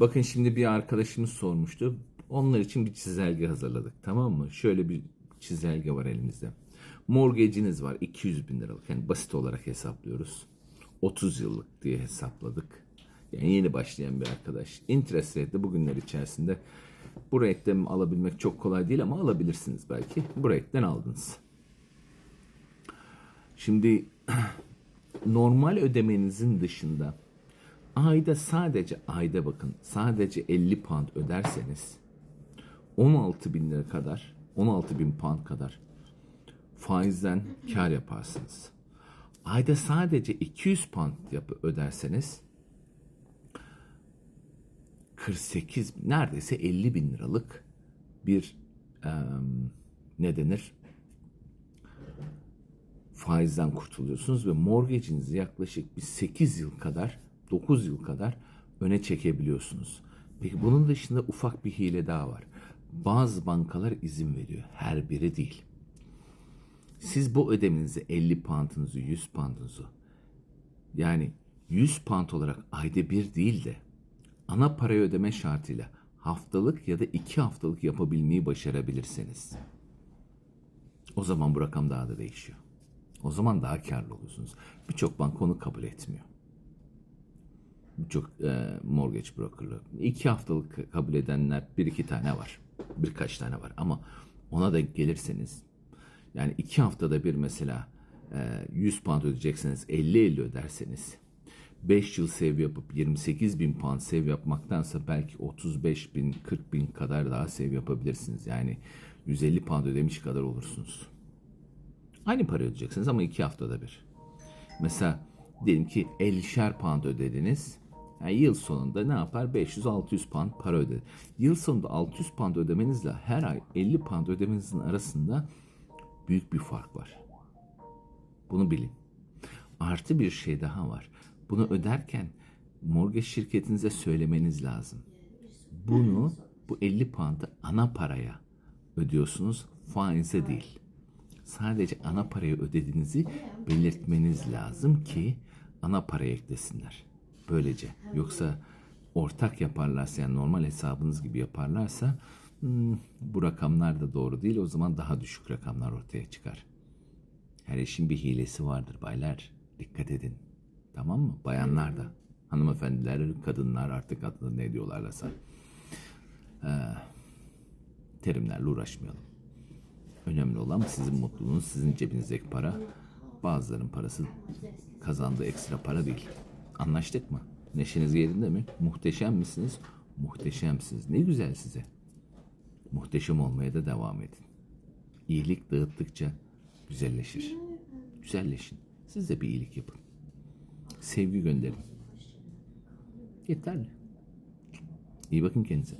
Bakın şimdi bir arkadaşımız sormuştu. Onlar için bir çizelge hazırladık. Tamam mı? Şöyle bir çizelge var elimizde. Mortgage'iniz var 200 bin liralık. Yani basit olarak hesaplıyoruz. 30 yıllık diye hesapladık. Yani yeni başlayan bir arkadaş. Interest rate de bugünler içerisinde bu rate'den alabilmek çok kolay değil ama alabilirsiniz belki. Bu rate'den aldınız. Şimdi normal ödemenizin dışında ayda sadece ayda bakın sadece 50 pound öderseniz 16 bin lira kadar 16 bin pound kadar faizden kar yaparsınız. Ayda sadece 200 pound yapı öderseniz 48 neredeyse 50 bin liralık bir em, ne denir faizden kurtuluyorsunuz ve mortgage'inizi yaklaşık bir 8 yıl kadar 9 yıl kadar öne çekebiliyorsunuz. Peki bunun dışında ufak bir hile daha var. Bazı bankalar izin veriyor. Her biri değil. Siz bu ödemenizi 50 pound'unuzu 100 pound'unuzu yani 100 pound olarak ayda bir değil de ana parayı ödeme şartıyla haftalık ya da iki haftalık yapabilmeyi başarabilirseniz o zaman bu rakam daha da değişiyor. O zaman daha karlı olursunuz. Birçok banka onu kabul etmiyor. Birçok e, mortgage brokerlığı. iki haftalık kabul edenler bir iki tane var. Birkaç tane var ama ona da gelirseniz yani iki haftada bir mesela e, 100 pound ödeyecekseniz 50-50 öderseniz 5 yıl sev yapıp 28 bin pound sev yapmaktansa belki 35 bin 40 bin kadar daha sev yapabilirsiniz. Yani 150 pound ödemiş kadar olursunuz. Aynı para ödeyeceksiniz ama iki haftada bir. Mesela diyelim ki 50'şer pound ödediniz. Yani yıl sonunda ne yapar? 500-600 pound para ödedi. Yıl sonunda 600 pound ödemenizle her ay 50 pound ödemenizin arasında büyük bir fark var. Bunu bilin. Artı bir şey daha var. Bunu öderken mortgage şirketinize söylemeniz lazım. Bunu bu 50 pound'ı ana paraya ödüyorsunuz, faize değil. Sadece ana parayı ödediğinizi belirtmeniz lazım ki ana paraya eklesinler. Böylece. Yoksa ortak yaparlarsa yani normal hesabınız gibi yaparlarsa hmm, bu rakamlar da doğru değil. O zaman daha düşük rakamlar ortaya çıkar. Her işin bir hilesi vardır baylar. Dikkat edin. Tamam mı? Bayanlar da. Hanımefendiler, kadınlar artık adını ne diyorlarsa. Ee, terimlerle uğraşmayalım. Önemli olan sizin mutluluğunuz, sizin cebinizdeki para. Bazıların parası kazandığı ekstra para değil. Anlaştık mı? Neşeniz yerinde mi? Muhteşem misiniz? Muhteşemsiniz. Ne güzel size. Muhteşem olmaya da devam edin. İyilik dağıttıkça güzelleşir. Güzelleşin. Siz de bir iyilik yapın. Sevgi gönderin. Yeterli. İyi bakın kendinize.